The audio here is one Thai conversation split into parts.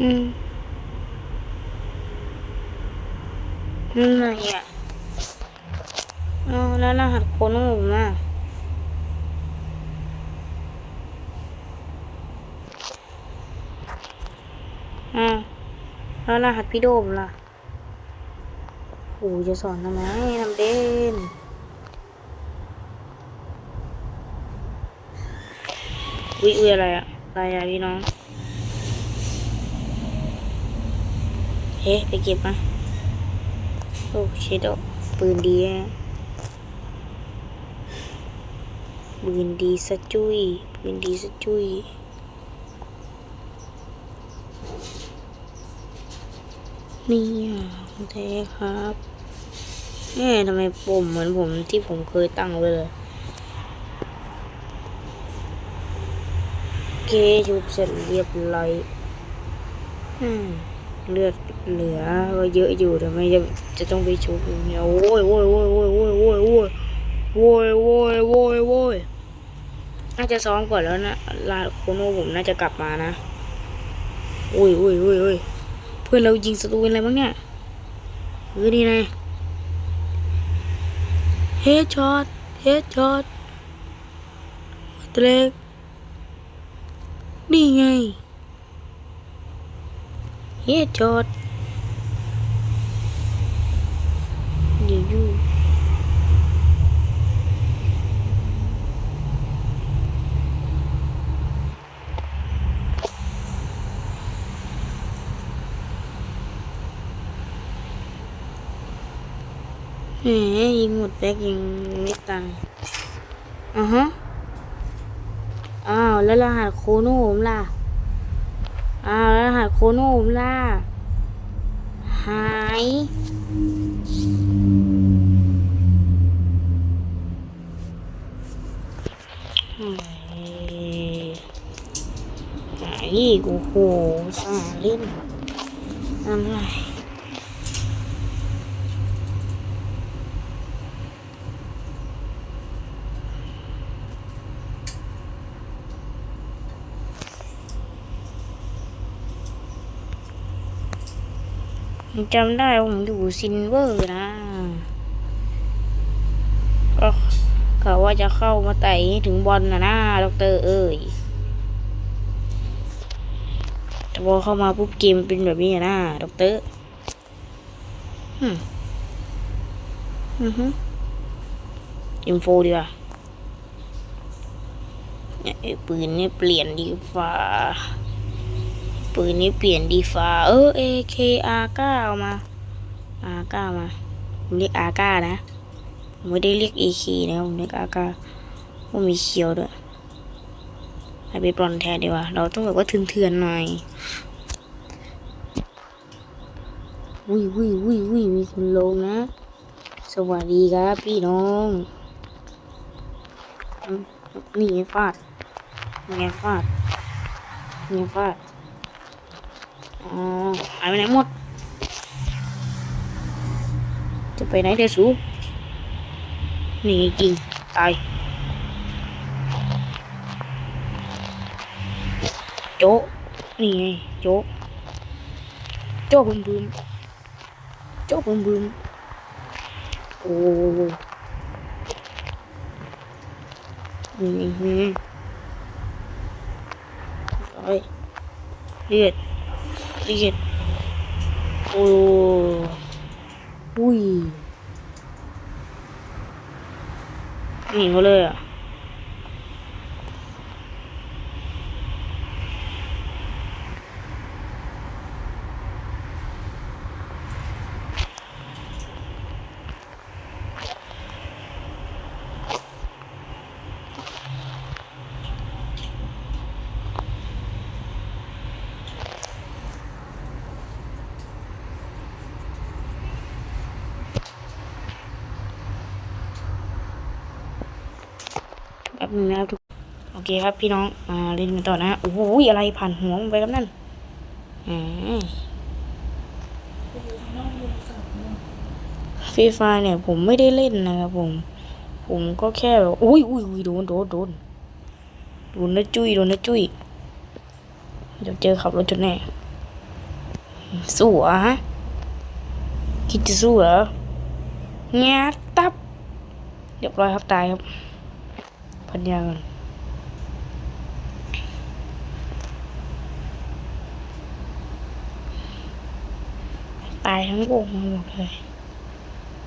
อืมนั่นไงอะเอาแล้วรหัสโค้ดของผมอะอ่าแล้วรหัสพี่โดมล่ะโอ้จะสอนทำไมทำเด่นวิวิอะไรอะอะไรอะพี่น้อง เฮ้ไปเก็บมาโอ้ชิดอกปืนดีอะปืนดีสะจุยปืนดีสะจุยนี่อะคุณเทครับแม่ทำไมปุ่มเหมือนผมที่ผมเคยตั้งไว้เลยโอเคชุบเสร็จเรียบร้อยอืมเลือด เหลือก็เยอะอยู่แต่ไม่จะจะต้องไปชุบเนี่ยโอ้ยโอ้ยโอ้ยโอ้ยโอ้ยโว้ยโอ้ยโว้ยโว้ยโว้ยโว้ยน่าจะซ้อมก่อนแล้วนะลาโคโนผมน่าจะกลับมานะโอ้ยโอ้ยโอ้ยโอ้ยเพื่อนเรายิงศัตรูเป็นอะไรบ้างเนี่ยคือนี่ไงเฮดช็อตเฮดช็อตตเตลกนี่ไงเฮดช็อต ยิงหมดแบ็กยิงไม่ตายอะฮะ อ้าว แล้วรหัสโคโนผมล่ะ อ้าว แล้วรหัสโคโนผมล่ะ หายหายหายอีกโอ้โหสาเล่นอะไร ผมจำได้ผมอยู่ซินเวอร์นะก็กะว่าจะเข้ามาไต่ถึงบอลนะนะด็อกเตอร์เอ้ยแต่พอเข้ามาปุ๊บเกมเป็นแบบนี้นะด็อกเตอร์อืมอือฮึอินโฟดีกว่าเนี่ยไอ้ปืนนี่เปลี่ยนดีฟ้า ปืนนี้เปลี่ยนดีฟ้าเออ AKR9 มา R9 มาผมเรียก R9 นะผมไม่ได้เรียก AK นะผมเรียก R9 ว่ามีเขียวด้วยให้ไปปลอนแทนดีกว่า เราต้องแบบว่าเถื่อนๆหน่อยวุ้ยวุ้ยวุ้ยวุ้ยมีคนลงนะ สวัสดีครับพี่น้อง นี่ฟาดนี่ไงฟาดนี่ฟาด อ๋อหายไปไหนหมด จะไปไหนเดสูนี่จริงตายโจะนี่ไงโจะโจะบึมบึมโจะบึมบึมโอ้นี่นี่เอ้ยเลือด เลียดโอ้อุ้ยนี่เขาเลยอะ บนึงนะครับทุกโอเคครับพี่น้องมาเล่นกันต่อนะโอ้โหอะไรผ่านหัวไปครับนั่นอืมฟรีไฟเนี่ย ผมไม่ได้เล่นนะครับผม ผมก็แค่แบบอุ้ยอุ้ยอุ้ยโดนโดนโดนโดนนะจุ้ยโดนนะจุ้ยเดี๋ยวเจอขับรถจนแน่สู้เหรอฮะคิดจะสู้เหรอแงาตับเรียบร้อยครับตายครับ พันยาก่อนตายทั้งวงหมดเลย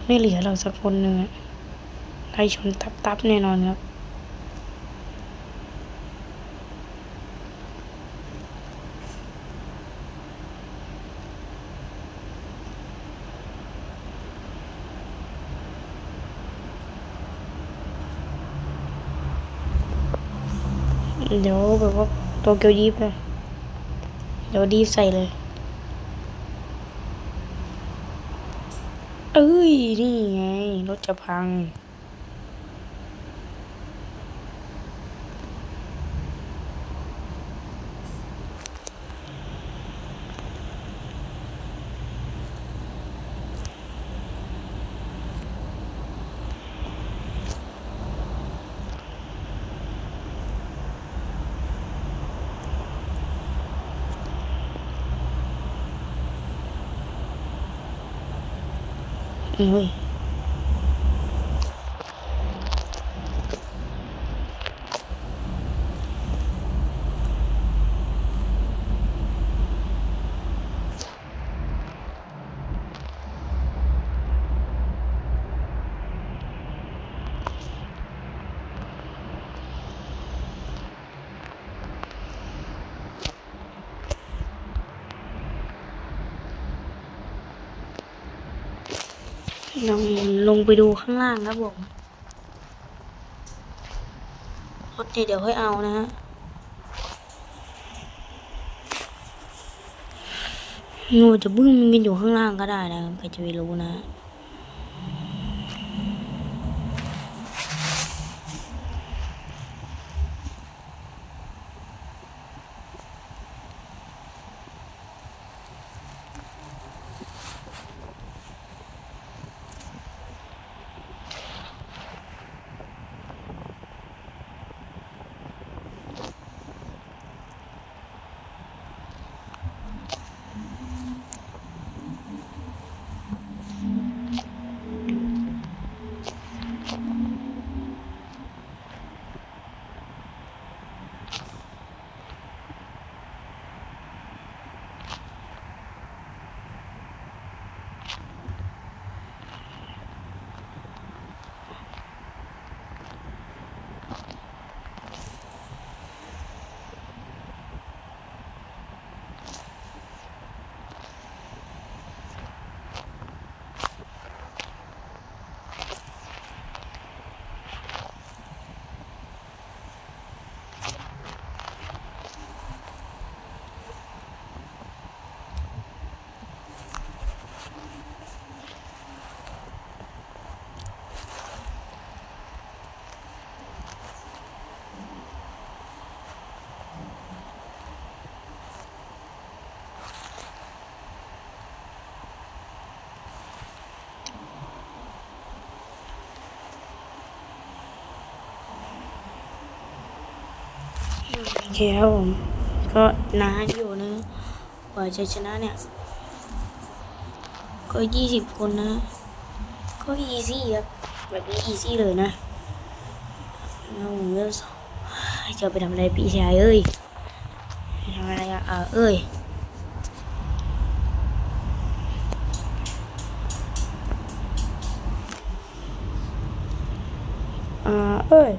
ไม่เหลือเราสักคนหนึ่งอะไล่ชนตับตับๆแน่นอนครับ เดี๋ยวแบบว่าโตเกียวดีฟเลยเดี๋ยวดีฟใส่เลย เอ้ย นี่ไง รถจะพัง เฮ้ ลองลงไปดูข้างล่างครับผมรถเนี่ยเดี๋ยวให้เอานะฮะงูจะบึ้งมันบินอยู่ข้างล่างก็ได้นะใครจะไปรู้นะ โอเคครับผม ก็นานอยู่นะ กว่าจะชนะเนี่ย ก็ยี่สิบคนนะ ก็อีซี่ครับ แบบนี้อีซี่เลยนะแล้วผมก็จะไปทำอะไรพี่ชายเอ้ยทำอะไรอ่าเอ้ยอ่าเอ้ย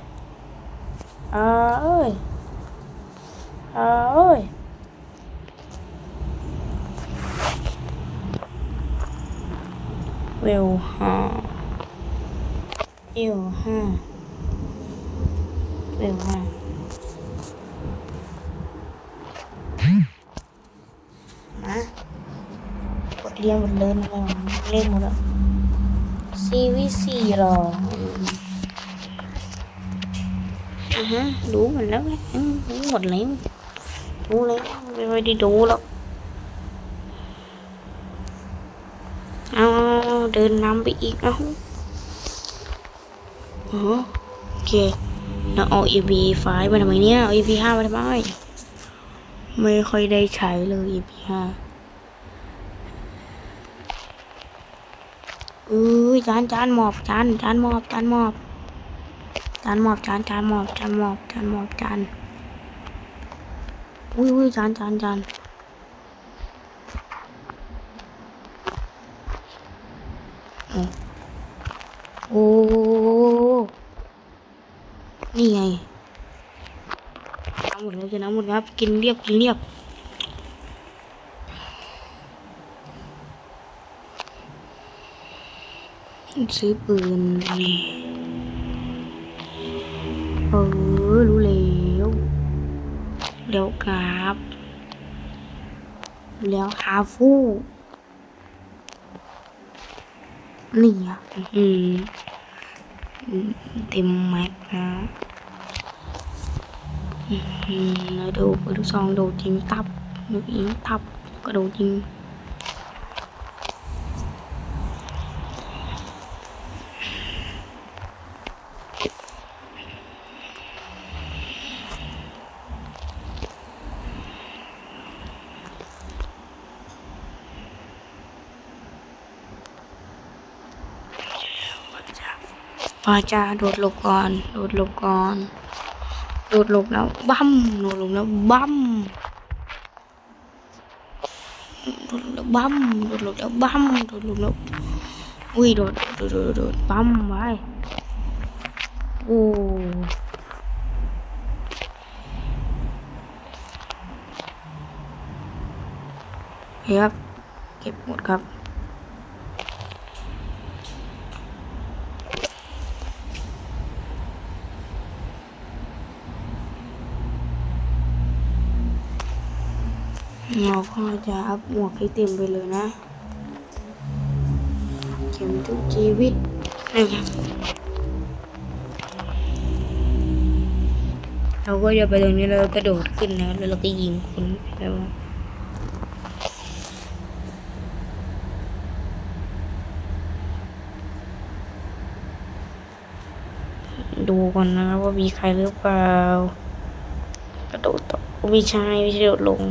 อ่าเอ้ย เอ้ยเวลห้าเอวห้าเวลห้ามา กดเรียนหมดเลยนะเล่นหมดแล้วซีวิสี่หรออะฮะรู้หมดแล้วแหละอืมรู้หมดแล้ว รู้แล้วไม่ได้ดูหรอกเอาเดินนำไปอีกเอาโอเคเราเอา e v 5มาทำไมเนี่ยเอา e v 5มาทำไม ไม่ค่อยได้ใช้เลย e v 5เออจานจานหมอบจานจานหมอบจานหมอบจานหมอบจานจานหมอบจานหมอบจานหมอบจาน อุ้ยอุ้ยจานจานจานโอ้นี่ไงน้ำหมดแล้วจะน้ำหมดครับ กินเรียบ กินเรียบซื้อปืนนี่ แล้วครับ แล้วคาฟู นี่อะอืมเต็มแม็กนะอืมแล้วดูปืนลูกซองโดดยิงตับดูยิงตับก็โดดยิง ปาจาโดดหลบก่อน โดดหลบก่อน โดดหลบแล้วบั้มโดดหลบแล้วบั้มโดดหลบแล้วบั้มโดดหลบแล้วบั้มโดดหลบแล้วอุ้ยโดดโดดโดดโดดบั้มไว้โอ้เฮ้ยครับเก็บหมดครับ เราก็จะอัพหมวกให้เต็มไปเลยนะ เข็มทุกชีวิตนะครับเราก็จะไปตรงนี้แล้วกระโดดขึ้นนะแล้วเราก็ยิงคนแล้วดูก่อนนะว่ามีใครหรือเปล่ากระโดดต่อไม่ใช่ไม่ใช่โดดลง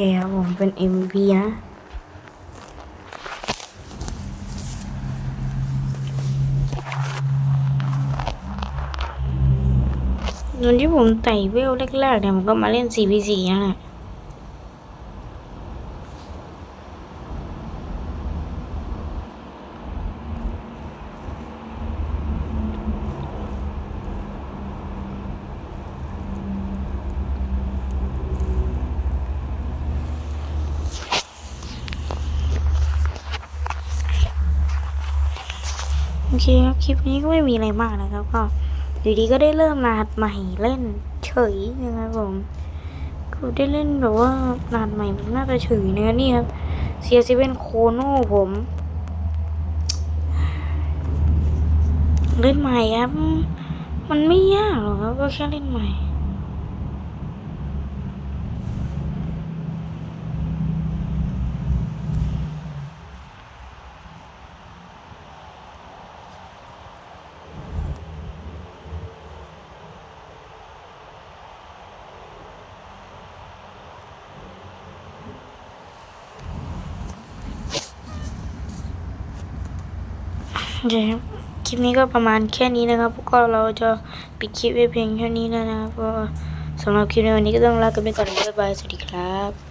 เดี๋ยวผมเป็น MVP นะ ตอนที่ผมไต่เวลแรกๆเนี่ยผมก็มาเล่น 4v4 นั่นแหละ โอเคครับคลิปนี้ก็ไม่มีอะไรมากนะครับ ก็อยู่ดีก็ได้เริ่มรหัสใหม่เล่นเฉยนะครับผมก็ได้เล่นแบบว่ารหัสใหม่มันน่าจะเฉยนะนี่ครับเซียซีเป็นโคโน่ผม เล่นใหม่ครับ มันไม่ยากหรอกครับก็แค่เล่นใหม่ เคครับคลิปนี้ก็ประมาณแค่นี้นะครับก็เราจะปิดคลิปไว้เพียงแค่นี้นะครับก็สำหรับคลิปในวันนี้ก็ต้องลากันไปก่อนบ๊ายบายสวัสดีครับ